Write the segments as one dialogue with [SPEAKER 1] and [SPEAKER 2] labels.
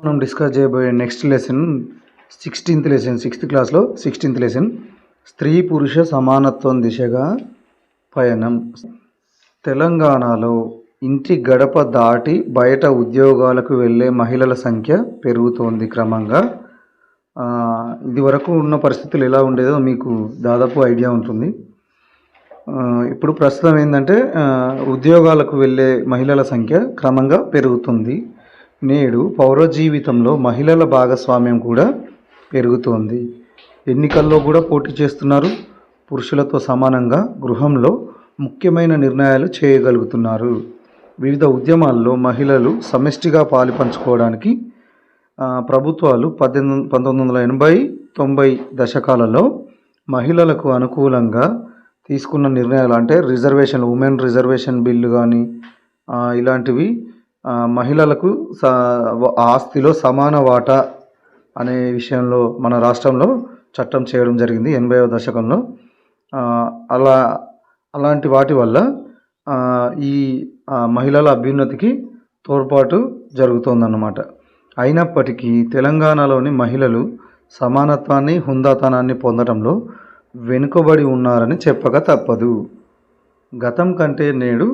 [SPEAKER 1] మనం డిస్కస్ చేయబోయే next lesson sixteenth lesson sixth క్లాస్లో సిక్స్టీన్త్ లెసన్ స్త్రీ పురుష సమానత్వం దిశగా పయనం. తెలంగాణలో ఇంటి గడప దాటి బయట ఉద్యోగాలకు వెళ్ళే మహిళల సంఖ్య పెరుగుతోంది క్రమంగా. ఇదివరకు ఇది వరకు ఉన్న పరిస్థితులు ఎలా ఉండేదో మీకు దాదాపు ఐడియా ఉంటుంది. ఇప్పుడు ప్రస్తుతం ఏంటంటే ఉద్యోగాలకు వెళ్ళే మహిళల సంఖ్య క్రమంగా పెరుగుతుంది. నేడు పౌర జీవితంలో మహిళల భాగస్వామ్యం కూడా పెరుగుతోంది. ఎన్నికల్లో కూడా పోటీ చేస్తున్నారు. పురుషులతో సమానంగా గృహంలో ముఖ్యమైన నిర్ణయాలు చేయగలుగుతున్నారు. వివిధ ఉద్యమాల్లో మహిళలు సమిష్టిగా పాలు పంచుకోవడానికి ప్రభుత్వాలు పద్దెనిమిది పంతొమ్మిది వందల ఎనభై తొంభై దశకాలలో మహిళలకు అనుకూలంగా తీసుకున్న నిర్ణయాలు అంటే రిజర్వేషన్ ఉమెన్ రిజర్వేషన్ బిల్లు కానీ ఇలాంటివి మహిళలకు స ఆస్తిలో సమాన వాటా అనే విషయంలో మన రాష్ట్రంలో చట్టం చేయడం జరిగింది ఎనభైవ దశకంలో. అలా అలాంటి వాటి వల్ల ఈ మహిళల అభ్యున్నతికి తోడ్పాటు జరుగుతోందన్నమాట. అయినప్పటికీ తెలంగాణలోని మహిళలు సమానత్వాన్ని హుందాతనాన్ని పొందడంలో వెనుకబడి ఉన్నారని చెప్పక తప్పదు. గతం కంటే నేడు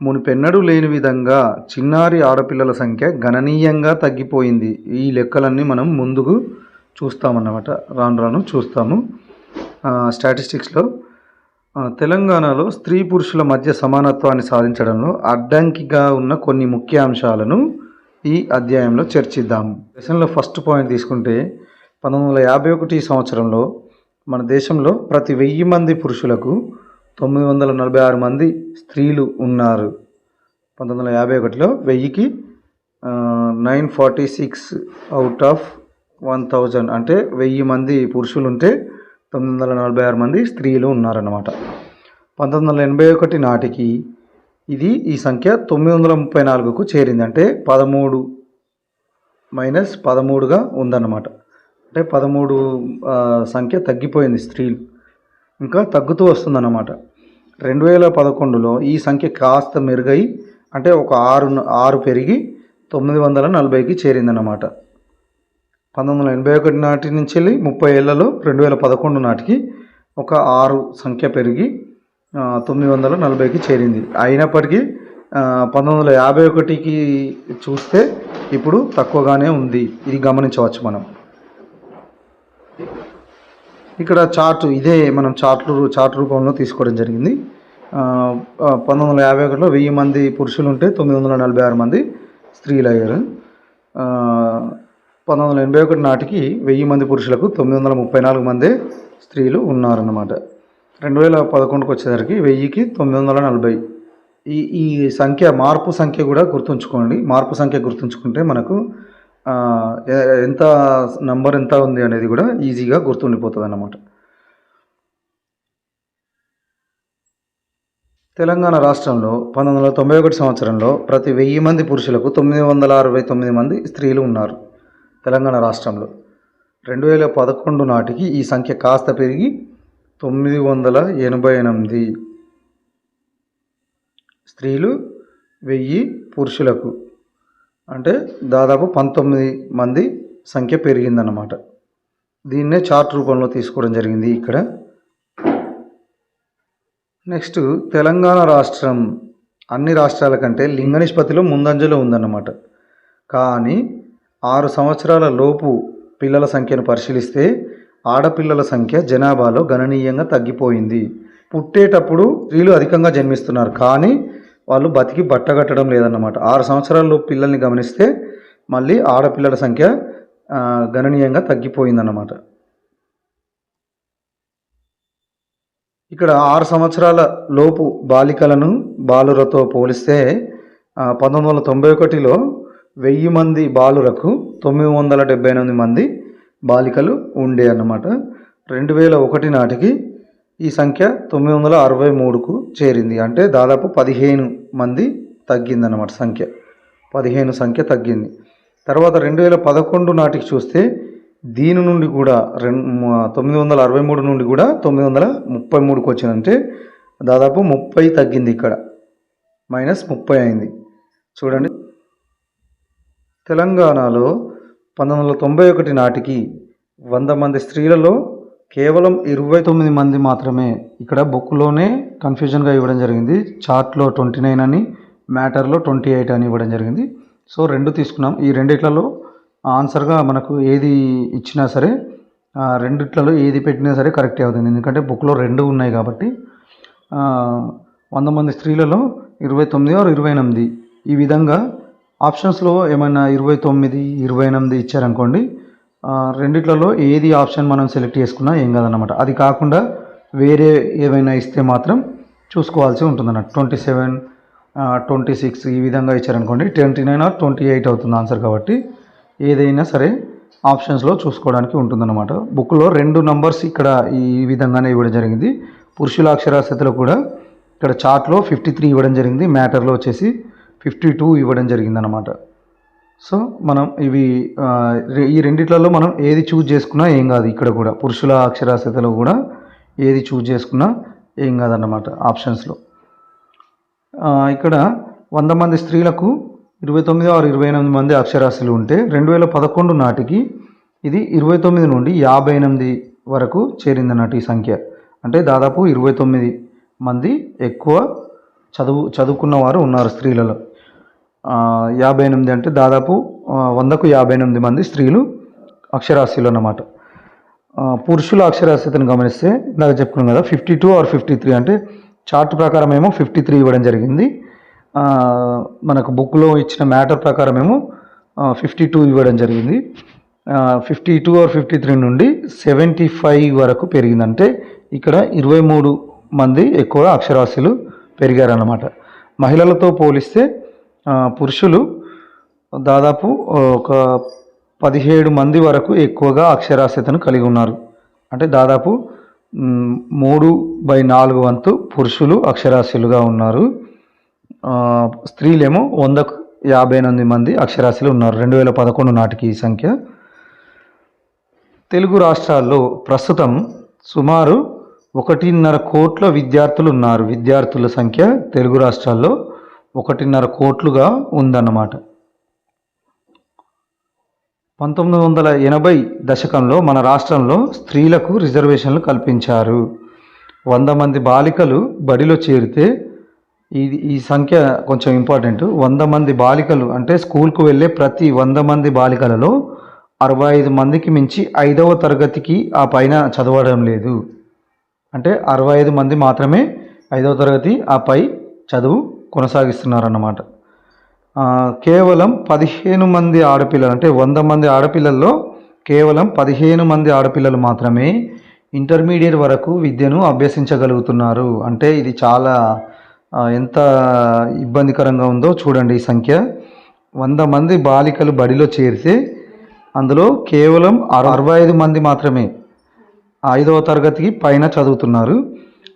[SPEAKER 1] మునిపెన్నడూ లేని విధంగా చిన్నారి ఆడపిల్లల సంఖ్య గణనీయంగా తగ్గిపోయింది. ఈ లెక్కలన్నీ మనం ముందుకు చూస్తామన్నమాట. రాను రాను చూస్తాము. స్టాటిస్టిక్స్లో తెలంగాణలో స్త్రీ పురుషుల మధ్య సమానత్వాన్ని సాధించడంలో అడ్డంకిగా ఉన్న కొన్ని ముఖ్య అంశాలను ఈ అధ్యాయంలో చర్చిద్దాము లెసన్లో ఫస్ట్ పాయింట్ తీసుకుంటే పంతొమ్మిది వందల యాభై ఒకటి సంవత్సరంలో మన దేశంలో ప్రతి వెయ్యి మంది పురుషులకు తొమ్మిది వందల నలభై ఆరు మంది స్త్రీలు ఉన్నారు. పంతొమ్మిది వందల యాభై ఒకటిలో వెయ్యికి nine forty six out of one thousand అంటే వెయ్యి మంది పురుషులు ఉంటే తొమ్మిది వందల నలభై ఆరు మంది స్త్రీలు ఉన్నారన్నమాట. పంతొమ్మిది వందల ఎనభై ఒకటి నాటికి ఇది ఈ సంఖ్య తొమ్మిది వందల ముప్పై నాలుగుకు చేరింది. అంటే పదమూడు మైనస్ పదమూడుగా ఉందన్నమాట. అంటే పదమూడు సంఖ్య తగ్గిపోయింది స్త్రీలు. ఇంకా తగ్గుతూ వస్తుందన్నమాట. రెండు వేల పదకొండులో ఈ సంఖ్య కాస్త మెరుగై అంటే ఒక ఆరు ఆరు పెరిగి తొమ్మిది వందల నలభైకి చేరిందన్నమాట. పంతొమ్మిది వందల ఎనభై ఒకటి నాటి నుంచి వెళ్ళి ముప్పై ఏళ్ళలో రెండు వేల పదకొండు నాటికి ఒక ఆరు సంఖ్య పెరిగి తొమ్మిది వందల నలభైకి చేరింది. అయినప్పటికీ పంతొమ్మిది వందల యాభై ఒకటికి చూస్తే ఇప్పుడు తక్కువగానే ఉంది. ఇది గమనించవచ్చు మనం. ఇక్కడ చార్ట్ ఇదే మనం చార్ట్ చార్ట్ రూపంలో తీసుకోవడం జరిగింది. పంతొమ్మిది వందల యాభై ఒకటిలో వెయ్యి మంది పురుషులు ఉంటే తొమ్మిది వందల నలభై ఆరు మంది స్త్రీలు అయ్యారు. పంతొమ్మిది వందల ఎనభై ఒకటి నాటికి వెయ్యి మంది పురుషులకు తొమ్మిది వందల ముప్పై నాలుగు మంది స్త్రీలు ఉన్నారన్నమాట. రెండు వేల పదకొండుకి వచ్చేసరికి వెయ్యికి తొమ్మిది వందల నలభై. ఈ ఈ సంఖ్య మార్పు సంఖ్య కూడా గుర్తుంచుకోండి. మార్పు సంఖ్య గుర్తుంచుకుంటే మనకు ఎంత నంబర్ ఎంత ఉంది అనేది కూడా ఈజీగా గుర్తుండిపోతుంది అన్నమాట తెలంగాణ రాష్ట్రంలో పంతొమ్మిది వందల తొంభై ఒకటి సంవత్సరంలో ప్రతి వెయ్యి మంది పురుషులకు తొమ్మిది వందల అరవై తొమ్మిది మంది స్త్రీలు ఉన్నారు తెలంగాణ రాష్ట్రంలో. రెండు వేల పదకొండు నాటికి ఈ సంఖ్య కాస్త పెరిగి తొమ్మిది వందల ఎనభై ఎనిమిది స్త్రీలు వెయ్యి పురుషులకు అంటే దాదాపు పంతొమ్మిది మంది సంఖ్య పెరిగిందన్నమాట. దీన్నే చార్ట్ రూపంలో తీసుకోవడం జరిగింది ఇక్కడ. నెక్స్ట్ తెలంగాణ రాష్ట్రం అన్ని రాష్ట్రాల కంటే లింగ నిష్పత్తిలో ముందంజలో ఉందన్నమాట. కానీ ఆరు సంవత్సరాల లోపు పిల్లల సంఖ్యను పరిశీలిస్తే ఆడపిల్లల సంఖ్య జనాభాలో గణనీయంగా తగ్గిపోయింది. పుట్టేటప్పుడు స్త్రీలు అధికంగా జన్మిస్తున్నారు. కానీ వాళ్ళు బతికి బట్టగట్టడం లేదన్నమాట. ఆరు సంవత్సరాల్లో పిల్లల్ని గమనిస్తే మళ్ళీ ఆడపిల్లల సంఖ్య గణనీయంగా తగ్గిపోయిందన్నమాట. ఇక్కడ ఆరు సంవత్సరాల లోపు బాలికలను బాలురతో పోలిస్తే పంతొమ్మిది వందల తొంభై ఒకటిలో వెయ్యి మంది బాలురకు తొమ్మిది వందల డెబ్బై ఎనిమిది మంది బాలికలు ఉండే అన్నమాట. రెండు వేల ఒకటి నాటికి ఈ సంఖ్య తొమ్మిది వందల అరవై మూడుకు చేరింది. అంటే దాదాపు పదిహేను మంది తగ్గిందన్నమాట సంఖ్య. పదిహేను సంఖ్య తగ్గింది. తర్వాత రెండు వేల పదకొండు నాటికి చూస్తే దీని నుండి కూడా రెండు తొమ్మిది వందల అరవై మూడు నుండి కూడా తొమ్మిది వందల ముప్పై మూడుకు వచ్చిందంటే దాదాపు ముప్పై తగ్గింది ఇక్కడ. మైనస్ ముప్పై అయింది. చూడండి. తెలంగాణలో పంతొమ్మిది వందల తొంభై ఒకటి నాటికి వంద మంది స్త్రీలలో కేవలం ఇరవై తొమ్మిది మంది మాత్రమే ఇక్కడ బుక్లోనే కన్ఫ్యూజన్గా ఇవ్వడం జరిగింది. చార్ట్లో ట్వంటీ నైన్ అని మ్యాటర్లో ట్వంటీ ఎయిట్ అని ఇవ్వడం జరిగింది. సో రెండు తీసుకున్నాం. ఈ రెండిట్లలో ఆన్సర్గా మనకు ఏది ఇచ్చినా సరే రెండిట్లలో ఏది పెట్టినా సరే కరెక్టే అవుతుంది. ఎందుకంటే బుక్లో రెండు ఉన్నాయి కాబట్టి వంద మంది స్త్రీలలో ఇరవై తొమ్మిది ఆరు ఇరవై ఎనిమిది. ఈ విధంగా ఆప్షన్స్లో ఏమైనా ఇరవై తొమ్మిది ఇరవై ఎనిమిది ఇచ్చారనుకోండి రెండిట్లలో ఏది ఆప్షన్ మనం సెలెక్ట్ చేసుకున్నా ఏం కాదన్నమాట. అది కాకుండా వేరే ఏవైనా ఇస్తే మాత్రం చూసుకోవాల్సి ఉంటుంది ట్వంటీ సెవెన్ ట్వంటీ సిక్స్ ఈ విధంగా ఇచ్చారనుకోండి twenty nine or twenty eight అవుతుంది ఆన్సర్ కాబట్టి ఏదైనా సరే ఆప్షన్స్లో చూసుకోవడానికి ఉంటుందన్నమాట. బుక్లో రెండు నంబర్స్ ఇక్కడ ఈ విధంగానే ఇవ్వడం జరిగింది. పురుషుల అక్షరాస్యతలో కూడా ఇక్కడ చార్ట్లో ఫిఫ్టీ త్రీ ఇవ్వడం జరిగింది మ్యాటర్లో వచ్చేసి ఫిఫ్టీ టూ ఇవ్వడం జరిగింది అనమాట సో మనం ఇవి ఈ రెండిట్లలో మనం ఏది చూజ్ చేసుకున్నా ఏం కాదు ఇక్కడ కూడా. పురుషుల అక్షరాస్యతలో కూడా ఏది చూజ్ చేసుకున్నా ఏం కాదన్నమాట ఆప్షన్స్లో. ఇక్కడ వంద మంది స్త్రీలకు ఇరవై తొమ్మిది ఆరు ఇరవై ఎనిమిది మంది అక్షరాస్యులు ఉంటే రెండు వేల పదకొండు నాటికి ఇది ఇరవై తొమ్మిది నుండి యాభై ఎనిమిది వరకు చేరిందన్నట్టు ఈ సంఖ్య. అంటే దాదాపు ఇరవై తొమ్మిది మంది ఎక్కువ చదువు చదువుకున్న వారు ఉన్నారు స్త్రీలలో. యాభై ఎనిమిది అంటే దాదాపు వందకు యాభై ఎనిమిది మంది స్త్రీలు అక్షరాస్యులు అన్నమాట. పురుషుల అక్షరాస్యతను గమనిస్తే ఇందాక చెప్పుకున్నాం కదా fifty two or fifty three అంటే చార్ట్ ప్రకారం ఏమో ఫిఫ్టీ త్రీ ఇవ్వడం జరిగింది. మనకు బుక్లో ఇచ్చిన మ్యాటర్ ప్రకారం ఏమో ఫిఫ్టీ టూ ఇవ్వడం జరిగింది. Fifty two or fifty three నుండి సెవెంటీ ఫైవ్ వరకు పెరిగిందంటే ఇక్కడ ఇరవై మూడు మంది ఎక్కువ అక్షరాస్యులు పెరిగారన్నమాట. మహిళలతో పోలిస్తే పురుషులు దాదాపు ఒక పదిహేడు మంది వరకు ఎక్కువగా అక్షరాస్యతను కలిగి ఉన్నారు. అంటే దాదాపు మూడు బై నాలుగు వంతు పురుషులు అక్షరాస్యులుగా ఉన్నారు. స్త్రీలేమో వందకు యాభై ఎనిమిది మంది అక్షరాస్యులు ఉన్నారు రెండు వేల పదకొండు నాటికి ఈ సంఖ్య. తెలుగు రాష్ట్రాల్లో ప్రస్తుతం సుమారు ఒకటిన్నర కోట్ల విద్యార్థులు ఉన్నారు విద్యార్థుల సంఖ్య తెలుగు రాష్ట్రాల్లో. ఒకటిన్నర కోట్లుగా ఉందన్నమాట. పంతొమ్మిది వందల ఎనభై దశకంలో మన రాష్ట్రంలో స్త్రీలకు రిజర్వేషన్లు కల్పించారు. వంద మంది బాలికలు బడిలో చేరితే ఇది ఈ సంఖ్య కొంచెం ఇంపార్టెంట్. వంద మంది బాలికలు అంటే స్కూల్కు వెళ్ళే ప్రతి వంద మంది బాలికలలో అరవై ఐదు మందికి మించి ఐదవ తరగతికి ఆ పైన చదవడం లేదు. అంటే అరవై ఐదు మంది మాత్రమే ఐదవ తరగతి ఆ పై చదువు కొనసాగిస్తున్నారన్నమాట. కేవలం పదిహేను మంది ఆడపిల్లలు అంటే వంద మంది ఆడపిల్లల్లో కేవలం పదిహేను మంది ఆడపిల్లలు మాత్రమే ఇంటర్మీడియట్ వరకు విద్యను అభ్యసించగలుగుతున్నారు. అంటే ఇది చాలా ఎంత ఇబ్బందికరంగా ఉందో చూడండి ఈ సంఖ్య. వంద మంది బాలికలు బడిలో చేరితే అందులో కేవలం అరవై ఐదు మంది మాత్రమే ఐదవ తరగతికి పైన చదువుతున్నారు.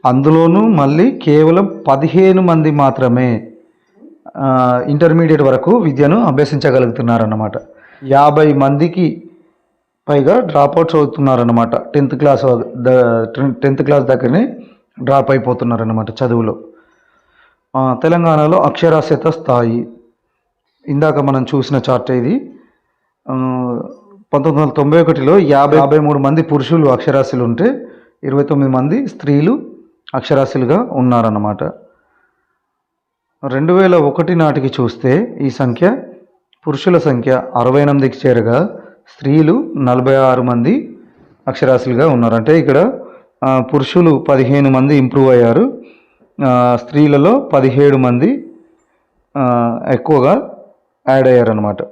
[SPEAKER 1] అందులోనూ మళ్ళీ కేవలం పదిహేను మంది మాత్రమే ఇంటర్మీడియట్ వరకు విద్యను అభ్యసించగలుగుతున్నారన్నమాట. యాభై మందికి పైగా డ్రాప్ అవుట్స్ అవుతున్నారన్నమాట. టెన్త్ క్లాస్ టెన్త్ క్లాస్ దగ్గరనే డ్రాప్ అయిపోతున్నారన్నమాట చదువులో. తెలంగాణలో అక్షరాస్యత స్థాయి. ఇందాక మనం చూసిన చార్ట్ ఇది. పంతొమ్మిది వందల తొంభై ఒకటిలో యాభై యాభై మూడు మంది పురుషులు అక్షరాస్యులు ఉంటే ఇరవై తొమ్మిది మంది స్త్రీలు అక్షరాస్యులుగా ఉన్నారన్నమాట. రెండు వేల ఒకటి నాటికి చూస్తే ఈ సంఖ్య పురుషుల సంఖ్య అరవై ఎనిమిదికి చేరగా స్త్రీలు నలభై ఆరు మంది అక్షరాస్యులుగా ఉన్నారు. అంటే ఇక్కడ పురుషులు పదిహేను మంది ఇంప్రూవ్ అయ్యారు. స్త్రీలలో పదిహేడు మంది ఎక్కువగా యాడ్ అయ్యారనమాట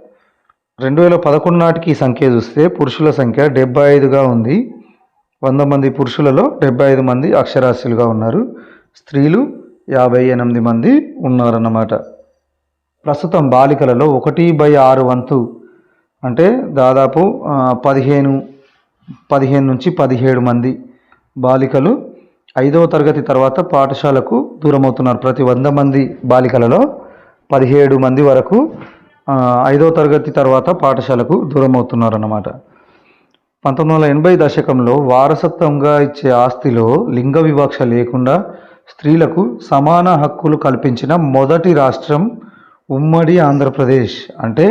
[SPEAKER 1] రెండు వేల పదకొండు నాటికి ఈ సంఖ్య చూస్తే పురుషుల సంఖ్య డెబ్బై ఐదుగా ఉంది. వంద మంది పురుషులలో డెబ్బై ఐదు మంది అక్షరాస్యులుగా ఉన్నారు. స్త్రీలు యాభై ఎనిమిది మంది ఉన్నారన్నమాట. ప్రస్తుతం బాలికలలో ఒకటి బై ఆరు వంతు అంటే దాదాపు పదిహేను పదిహేను నుంచి పదిహేడు మంది బాలికలు ఐదవ తరగతి తర్వాత పాఠశాలకు దూరం అవుతున్నారు ప్రతి వంద మంది బాలికలలో పదిహేడు మంది వరకు ఐదవ తరగతి తర్వాత పాఠశాలకు దూరమవుతున్నారన్నమాట. అన్నమాట పంతొమ్మిది వందల ఎనభై దశకంలో వారసత్వంగా ఇచ్చే ఆస్తిలో లింగ వివక్ష లేకుండా స్త్రీలకు సమాన హక్కులు కల్పించిన మొదటి రాష్ట్రం ఉమ్మడి ఆంధ్రప్రదేశ్. అంటే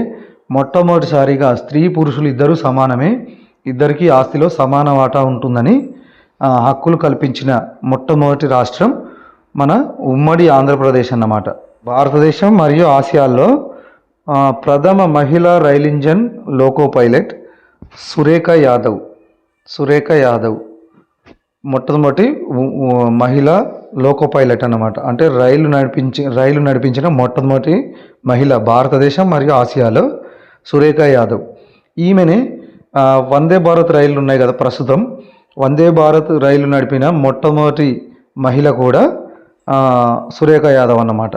[SPEAKER 1] మొట్టమొదటిసారిగా స్త్రీ పురుషులు ఇద్దరు సమానమే. ఇద్దరికీ ఆస్తిలో సమాన వాటా ఉంటుందని హక్కులు కల్పించిన మొట్టమొదటి రాష్ట్రం మన ఉమ్మడి ఆంధ్రప్రదేశ్ అన్నమాట. భారతదేశం మరియు ఆసియాల్లో ప్రథమ మహిళా rail engine loco pilot Surekha Yadav Surekha Yadav. మొట్టమొదటి మహిళ లోకో పైలట్ అన్నమాట. అంటే రైలు నడిపించి రైలు నడిపించిన మొట్టమొదటి మహిళ భారతదేశం మరియు ఆసియాలో సురేఖ యాదవ్. ఈమెనే వందే భారత్ రైళ్ళు ఉన్నాయి కదా ప్రస్తుతం. వందే భారత్ రైలు నడిపిన మొట్టమొదటి మహిళ కూడా సురేఖ యాదవ్ అన్నమాట.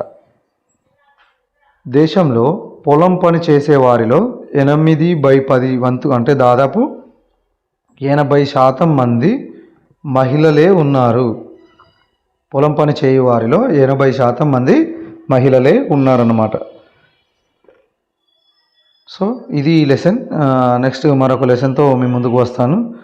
[SPEAKER 1] దేశంలో పొలం పని చేసేవారిలో ఎనిమిది బై పది వంతు అంటే దాదాపు ఎనభై శాతం మంది మహిళలే ఉన్నారు. పొలం పని చేయువారిలో ఎనభై శాతం మంది మహిళలే ఉన్నారన్నమాట. సో ఇది లెసన్ నెక్స్ట్ మరొక లెసన్తో మీ ముందుకు వస్తాను.